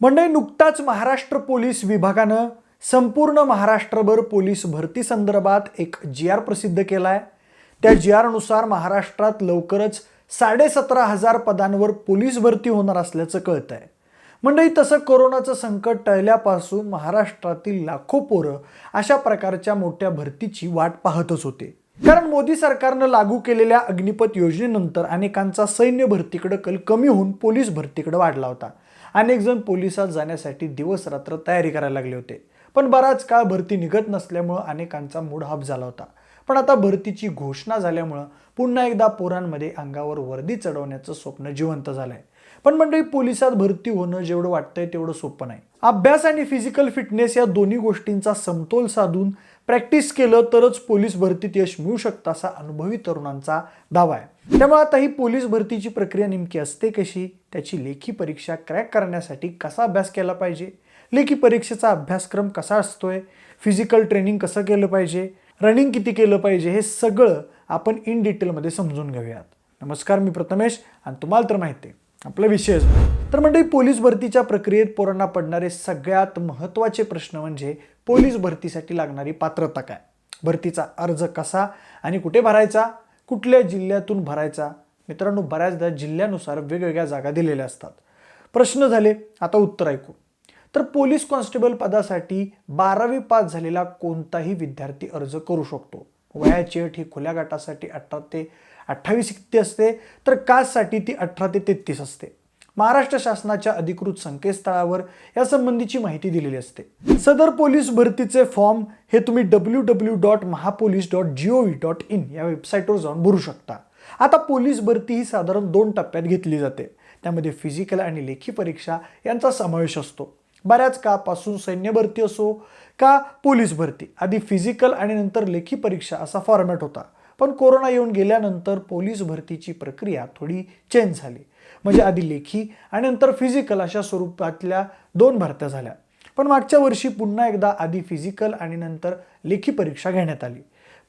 म्हणजे नुकताच महाराष्ट्र पोलीस विभागानं संपूर्ण महाराष्ट्रभर पोलीस भरती संदर्भात एक जी आर प्रसिद्ध केला आहे त्या जी आरनुसार महाराष्ट्रात लवकरच साडेसतरा हजार पदांवर पोलीस भरती होणार असल्याचं कळत आहे मंडळी तसं कोरोनाचं संकट टळल्यापासून महाराष्ट्रातील लाखो पोरं अशा प्रकारच्या मोठ्या भरतीची वाट पाहतच होते. कारण मोदी सरकारनं लागू केलेल्या अग्निपथ योजनेनंतर अनेकांचा सैन्य भरतीकडे कल कमी होऊन पोलीस भरतीकडे वाढला होता. अनेक जण पोलिसात जाण्यासाठी दिवस रात्र तयारी करायला लागले होते. पण बराच काळ भरती निघत नसल्यामुळं अनेकांचा मूड हाफ झाला होता. पण आता भरतीची घोषणा झाल्यामुळं पुन्हा एकदा पोरांमध्ये अंगावर वर्दी चढवण्याचं स्वप्न जिवंत झालंय. पण मंडळी पोलिसात भरती होणं जेवढं वाटतंय तेवढं सोपं नाही. अभ्यास आणि फिजिकल फिटनेस या दोन्ही गोष्टींचा समतोल साधून प्रॅक्टिस केलं तरच पोलीस भरतीत यश मिळू शकतं असा अनुभवी तरुणांचा दावा आहे. त्यामुळे आता ही पोलीस भरतीची प्रक्रिया नेमकी असते कशी? त्याची लेखी परीक्षा क्रॅक करण्यासाठी कसा अभ्यास केला पाहिजे? लेखी परीक्षेचा अभ्यासक्रम कसा असतोय? फिजिकल ट्रेनिंग कसं केलं पाहिजे? रनिंग किती केलं पाहिजे? हे सगळं आपण इन डिटेलमध्ये समजून घेऊयात. नमस्कार मी प्रथमेश आणि तुम्हाला तर माहिती आहे आपला विषय तर म्हणजे पोलीस भरतीच्या प्रक्रियेत पोरांना पडणारे सगळ्यात महत्त्वाचे प्रश्न म्हणजे पोलीस भरतीसाठी लागणारी पात्रता काय? भरतीचा अर्ज कसा आणि कुठे भरायचा? कुठल्या जिल्ह्यातून भरायचा? मित्रांनो बऱ्याचदा जिल्ह्यानुसार वेगवेगळ्या जागा दिलेल्या असतात. प्रश्न झाले आता उत्तर ऐकू. तर पोलीस कॉन्स्टेबल पदासाठी बारावी पास झालेला कोणताही विद्यार्थी अर्ज करू शकतो. वयाची अट ही खुल्या गटासाठी अठरा ते अठ्ठावीस इतकी असते तर कास्टसाठी ती अठरा ते तेहतीस असते. महाराष्ट्र शासनाच्या अधिकृत संकेतस्थळावर यासंबंधीची माहिती दिलेली असते. सदर पोलीस भरतीचे फॉर्म हे तुम्ही W W dot Mahapolice dot G O V dot in या वेबसाईटवर जाऊन भरू शकता. आता पोलीस भरती ही साधारण दोन टप्प्यात घेतली जाते. त्यामध्ये फिजिकल आणि लेखी परीक्षा यांचा समावेश असतो. बऱ्याच काळापासून सैन्य भरती असो का पोलीस भरती? आधी फिजिकल आणि नंतर लेखी परीक्षा असा फॉर्मॅट होता. पण कोरोना येऊन गेल्यानंतर पोलीस भरतीची प्रक्रिया थोडी चेंज झाली. म्हणजे आधी लेखी आणि नंतर फिजिकल अशा स्वरूपातल्या दोन भरत्या झाल्या. पण मागच्या वर्षी पुन्हा एकदा आधी फिजिकल आणि नंतर लेखी परीक्षा घेण्यात आली.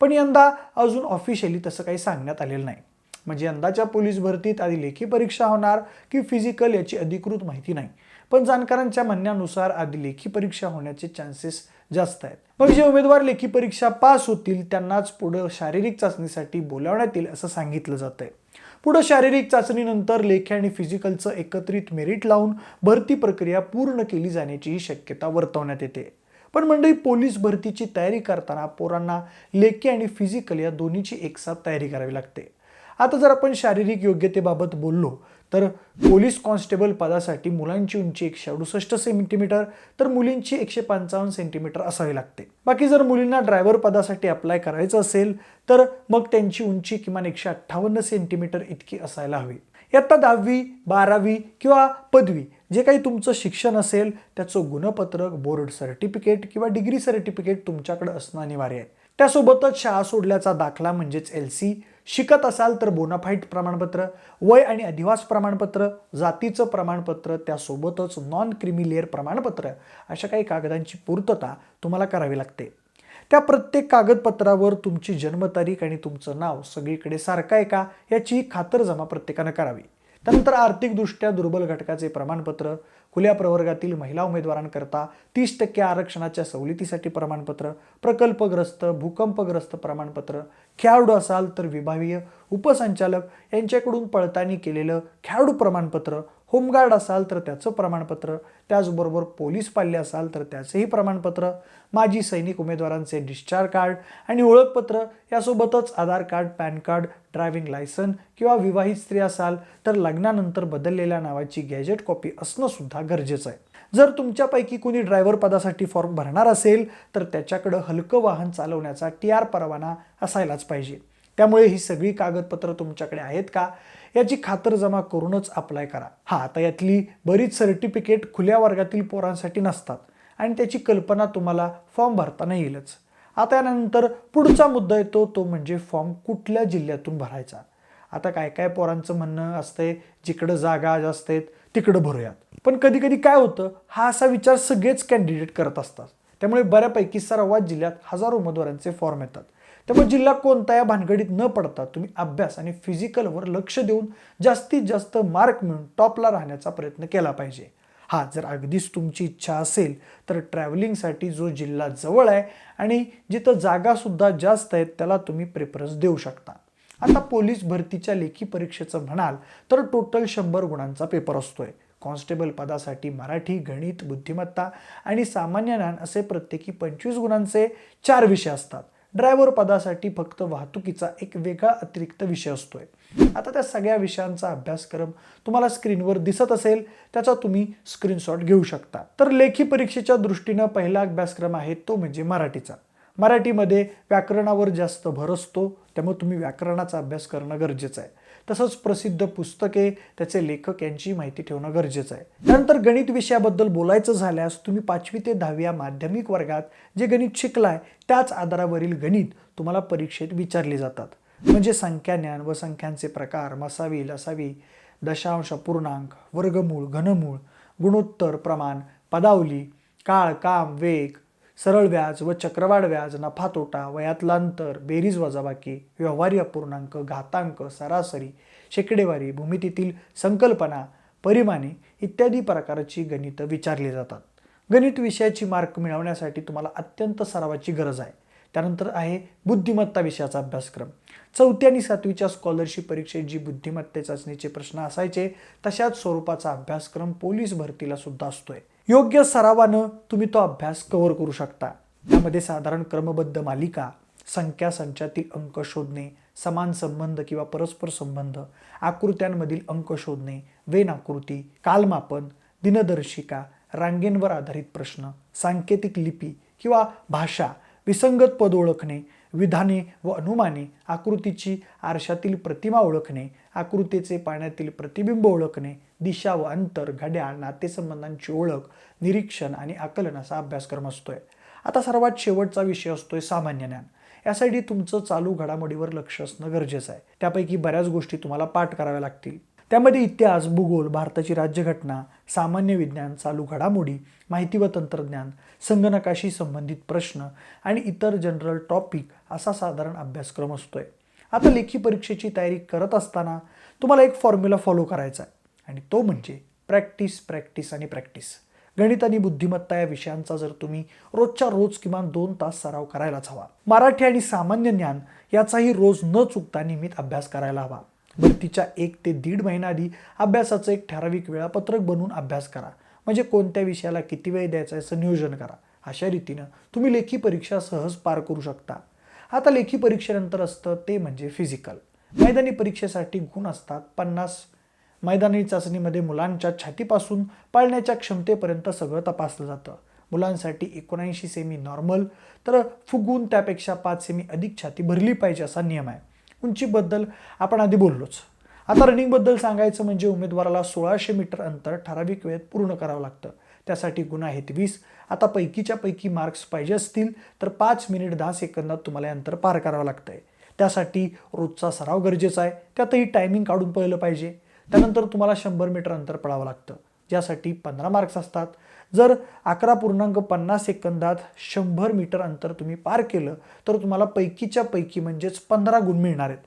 पण यंदा अजून ऑफिशियली तसं काही सांगण्यात आलेलं नाही. म्हणजे यंदाच्या पोलीस भरतीत आधी लेखी परीक्षा होणार की फिजिकल याची अधिकृत माहिती नाही. पण जाणकारांच्या म्हणण्यानुसार आधी लेखी परीक्षा होण्याचे चान्सेस जास्त आहेत. मग जे उमेदवार लेखी परीक्षा पास होतील त्यांनाच पुढं शारीरिक चाचणीसाठी बोलावण्यात येईल असं सांगितलं जात आहे पुढं शारीरिक चाचणीनंतर लेखी आणि फिजिकलचं एकत्रित मेरिट लावून भरती प्रक्रिया पूर्ण केली जाण्याचीही शक्यता वर्तवण्यात येते. पण मंडळी पोलीस भरतीची तयारी करताना पोरांना लेखी आणि फिजिकल या दोन्हीची एकसाथ तयारी करावी लागते. आता जर आपण शारीरिक योग्यतेबाबत बोललो तर पोलीस कॉन्स्टेबल पदासाठी मुलांची उंची एकशे अडुसष्ट सेंटीमीटर तर मुलींची एकशे पंचावन्न सेंटीमीटर असावी लागते. बाकी जर मुलींना ड्रायव्हर पदासाठी अप्लाय करायचं असेल तर मग त्यांची उंची किमान एकशे अठ्ठावन्न सेंटीमीटर इतकी असायला हवी. इयत्ता दहावी बारावी किंवा पदवी जे काही तुमचं शिक्षण असेल त्याचं गुणपत्रक बोर्ड सर्टिफिकेट किंवा डिग्री सर्टिफिकेट तुमच्याकडे असणं अनिवार्य आहे. त्यासोबतच शाळा सोडल्याचा दाखला म्हणजेच एल सी शिकत असाल तर बोनाफाईट प्रमाणपत्र वय आणि अधिवास प्रमाणपत्र जातीचं प्रमाणपत्र त्यासोबतच नॉन क्रिमिलेअर प्रमाणपत्र अशा काही कागदांची पूर्तता तुम्हाला करावी लागते. त्या प्रत्येक कागदपत्रावर तुमची जन्मतारीख आणि तुमचं नाव सगळीकडे सारखं आहे का याची खातरजमा प्रत्येकानं करावी. त्यानंतर आर्थिकदृष्ट्या दुर्बल घटकाचे प्रमाणपत्र खुल्या प्रवर्गातील महिला उमेदवारांकरता तीस टक्के आरक्षणाच्या सवलतीसाठी प्रमाणपत्र प्रकल्पग्रस्त भूकंपग्रस्त प्रमाणपत्र खेळाडू असाल तर विभागीय उपसंचालक यांच्याकडून पडताळणी केलेलं खेळाडू प्रमाणपत्र होमगार्ड असाल तर त्याचं प्रमाणपत्र त्याचबरोबर पोलीस पाल्य असाल तर त्याचंही प्रमाणपत्र माजी सैनिक उमेदवारांचे डिस्चार्ज कार्ड आणि ओळखपत्र यासोबतच Aadhaar card PAN card driving licence किंवा विवाहित स्त्री असाल तर लग्नानंतर बदललेल्या नावाची गॅजेट कॉपी असणं सुद्धा गरजेचं आहे. जर तुमच्यापैकी कोणी ड्रायव्हर पदासाठी फॉर्म भरणार असेल तर त्याच्याकडं हलकं वाहन चालवण्याचा टी आर परवाना असायलाच पाहिजे. त्यामुळे ही सगळी कागदपत्र तुमच्याकडे आहेत का? याची खातरजमा करूनच अप्लाय करा. हा आता यातली बरीच सर्टिफिकेट खुल्या वर्गातील पोरांसाठी नसतात आणि त्याची कल्पना तुम्हाला फॉर्म भरताना येईलच. आता यानंतर पुढचा मुद्दा येतो तो म्हणजे फॉर्म कुठल्या जिल्ह्यातून भरायचा? आता काय काय पोरांचं म्हणणं असतंय? जिकडं जागा जास्त आहेत तिकडं भरूयात. पण कधी कधी काय होतं हा असा विचार सगळेच कॅन्डिडेट करत असतात. त्यामुळे बऱ्यापैकी सर्वात जिल्ह्यात हजारो उमेदवारांचे फॉर्म येतात. त्यामुळे जिल्हा कोणता या भानगडीत न पडता तुम्ही अभ्यास आणि फिजिकलवर लक्ष देऊन जास्तीत जास्त मार्क मिळून टॉपला राहण्याचा प्रयत्न केला पाहिजे. हा जर अगदीच तुमची इच्छा असेल तर ट्रॅव्हलिंगसाठी जो जिल्हा जवळ आहे आणि जिथं जागासुद्धा जास्त आहेत त्याला तुम्ही प्रेफरन्स देऊ शकता. आता पोलीस भरतीच्या लेखी परीक्षेचं म्हणाल तर टोटल शंभर गुणांचा पेपर असतोय. कॉन्स्टेबल पदासाठी मराठी गणित बुद्धिमत्ता आणि सामान्य ज्ञान असे प्रत्येकी पंचवीस गुणांचे चार विषय असतात. ड्रायव्हर पदासाठी फक्त वाहतुकीचा एक वेगळा अतिरिक्त विषय असतोय. आता त्या सगळ्या विषयांचा अभ्यासक्रम तुम्हाला स्क्रीनवर दिसत असेल त्याचा तुम्ही स्क्रीनशॉट घेऊ शकता. तर लेखी परीक्षेच्या दृष्टीनं पहिला अभ्यासक्रम आहे तो म्हणजे मराठीचा. मराठीमध्ये व्याकरणावर जास्त भर असतो त्यामुळे तुम्ही व्याकरणाचा अभ्यास करणं गरजेचं आहे. तसंच प्रसिद्ध पुस्तके त्याचे लेखक यांची माहिती ठेवणं गरजेचं आहे. त्यानंतर गणित विषयाबद्दल बोलायचं झाल्यास तुम्ही पाचवी ते दहाव्या माध्यमिक वर्गात जे गणित शिकलाय त्याच आधारावरील गणित तुम्हाला परीक्षेत विचारले जातात. म्हणजे संख्या ज्ञान व संख्यांचे प्रकार मसावी लसावी दशांश पूर्णांक वर्गमूळ घनमूळ गुणोत्तर प्रमाण पदावली काळ काम वेग सरळ व्याज व चक्रवाढ व्याज नफा तोटा वयातला अंतर बेरीज वजाबाकी व्यवहारी अपूर्णांक घातांक सरासरी शेकडेवारी भूमितीतील संकल्पना परिमाणे इत्यादी प्रकारची गणितं विचारली जातात. गणित विषयाची मार्क मिळवण्यासाठी तुम्हाला अत्यंत सरावाची गरज आहे. त्यानंतर आहे बुद्धिमत्ता विषयाचा अभ्यासक्रम. चौथी आणि सातवीच्या स्कॉलरशिप परीक्षेत जी बुद्धिमत्ते चाचणीचे प्रश्न असायचे तशाच स्वरूपाचा अभ्यासक्रम पोलीस भरतीला सुद्धा असतोय. योग्य सरावानं तुम्ही तो अभ्यास कव्हर करू शकता. त्यामध्ये साधारण क्रमबद्ध मालिका संख्या संचातील अंक शोधणे समान संबंध किंवा परस्पर संबंध आकृत्यांमधील अंक शोधणे वेन आकृती कालमापन दिनदर्शिका रांगेंवर आधारित प्रश्न सांकेतिक लिपी किंवा भाषा विसंगत पद ओळखणे विधाने व अनुमाने आकृतीची आरशातील प्रतिमा ओळखणे आकृतीचे पाण्यातील प्रतिबिंब ओळखणे दिशा व अंतर घड्याळ नातेसंबंधांची ओळख निरीक्षण आणि आकलन असा अभ्यासक्रम असतोय. आता सर्वात शेवटचा विषय असतोय सामान्य ज्ञान. यासाठी तुमचं चालू घडामोडीवर लक्ष असणं गरजेचं आहे. त्यापैकी बऱ्याच गोष्टी तुम्हाला पाठ कराव्या लागतील. त्यामध्ये इतिहास भूगोल भारताची राज्यघटना सामान्य विज्ञान चालू घडामोडी माहिती व तंत्रज्ञान संगणकाशी संबंधित प्रश्न आणि इतर जनरल टॉपिक असा साधारण अभ्यासक्रम असतोय. आता लेखी परीक्षेची तयारी करत असताना तुम्हाला एक फॉर्म्युला फॉलो करायचा आहे आणि तो म्हणजे प्रॅक्टिस प्रॅक्टिस आणि प्रॅक्टिस गणित आणि बुद्धिमत्ता या विषयांचा जर तुम्ही रोजच्या रोज किमान दोन तास सराव करायलाच हवा. मराठी आणि सामान्य ज्ञान याचाही रोज न चुकता नियमित अभ्यास करायला हवा. भरतीच्या एक ते दीड महिना आधी अभ्यासाचं एक ठराविक वेळापत्रक बनवून अभ्यास करा. म्हणजे कोणत्या विषयाला किती वेळ द्यायचा याचं नियोजन करा. अशा रीतीनं तुम्ही लेखी परीक्षा सहज पार करू शकता. आता लेखी परीक्षेनंतर असतं ते म्हणजे फिजिकल मैदानी परीक्षेसाठी गुण असतात पन्नास. मैदानी चाचणीमध्ये मुलांच्या छातीपासून पाळण्याच्या क्षमतेपर्यंत सगळं तपासलं जातं. मुलांसाठी एकोणऐंशी सेमी नॉर्मल तर फुगून त्यापेक्षा पाच सेमी अधिक छाती भरली पाहिजे असा नियम आहे. उंचीबद्दल आपण आधी बोललोच. आता रनिंगबद्दल सांगायचं म्हणजे उमेदवाराला सोळाशे मीटर अंतर ठराविक वेळेत पूर्ण करावं लागतं. त्यासाठी गुण आहेत वीस. आता पैकीच्या पैकी मार्क्स पाहिजे असतील तर पाच मिनिट दहा सेकंदात तुम्हाला अंतर पार करावं लागतं आहे त्यासाठी रोजचा सराव गरजेचा आहे. त्यातही टायमिंग काढून पळलं पाहिजे. त्यानंतर तुम्हाला शंभर मीटर अंतर पळावं लागतं. ज्यासाठी पंधरा मार्क्स असतात. जर अकरा पूर्णांक पन्नास सेकंदात शंभर मीटर अंतर तुम्ही पार केलं तर तुम्हाला पैकीच्या पैकी म्हणजेच पंधरा गुण मिळणार आहेत.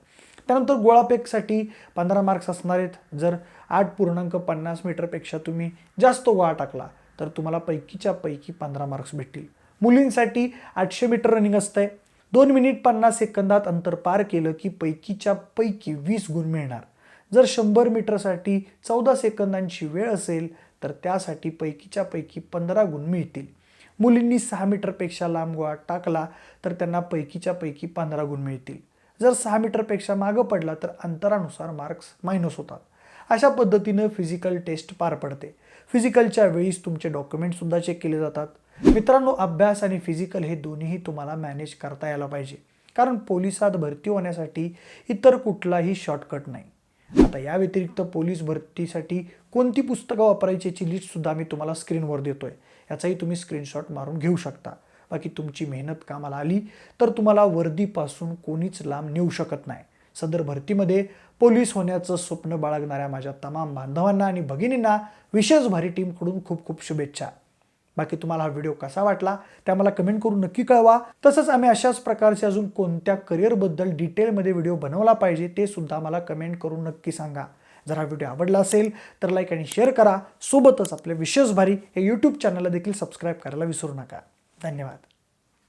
त्यानंतर गोळाफेकसाठी पंधरा मार्क्स असणार आहेत. जर आठ पूर्णांक पन्नास मीटरपेक्षा तुम्ही जास्त गोळा टाकला तर तुम्हाला पैकीच्या पैकी पंधरा मार्क्स भेटतील. मुलींसाठी आठशे मीटर रनिंग असतंय. दोन मिनिट पन्नास सेकंदात अंतर पार केलं की पैकीच्या पैकी वीस गुण मिळणार. जर शंभर मीटरसाठी चौदा सेकंदांची वेळ असेल तर त्यासाठी पैकीच्या पैकी पंधरा गुण मिळतील. मुलींनी सहा मीटरपेक्षा लांब गोळा टाकला तर त्यांना पैकीच्या पैकी पंधरा गुण मिळतील. जर सहा मीटरपेक्षा मागं पडला तर अंतरानुसार मार्क्स मायनस होतात. अशा पद्धतीनं फिजिकल टेस्ट पार पडते. फिजिकलच्या वेळीच तुमचे डॉक्युमेंटसुद्धा चेक केले जातात. मित्रांनो अभ्यास आणि फिजिकल हे दोन्हीही तुम्हाला मॅनेज करता यायला पाहिजे. कारण पोलिसात भरती होण्यासाठी इतर कुठलाही शॉर्टकट नाही. आता या व्यतिरिक्त पोलीस भरतीसाठी कोणती पुस्तकं वापरायची याची लिस्टसुद्धा मी तुम्हाला स्क्रीनवर देतो आहे याचाही तुम्ही स्क्रीनशॉट मारून घेऊ शकता. बाकी तुमची मेहनत कामाला आली तर तुम्हाला वर्दीपासून कोणीच लांब नेऊ शकत नाही. सदर भरतीमध्ये पोलीस होण्याचं स्वप्न बाळगणाऱ्या माझ्या तमाम बांधवांना आणि भगिनींना विशेष भारी टीमकडून खूप खूप शुभेच्छा. बाकी तुम्हाला हा व्हिडिओ कसा वाटला त्या मला कमेंट करून नक्की कळवा. तसंच आम्ही अशाच प्रकारचे अजून कोणत्या करिअरबद्दल डिटेलमध्ये व्हिडिओ बनवला पाहिजे ते सुद्धा मला कमेंट करून नक्की सांगा. जर हा व्हिडिओ आवडला असेल तर लाईक आणि शेअर करा. सोबतच आपले विशेष भारी हे यूट्यूब चॅनलला देखील सबस्क्राईब करायला विसरू नका. धन्यवाद.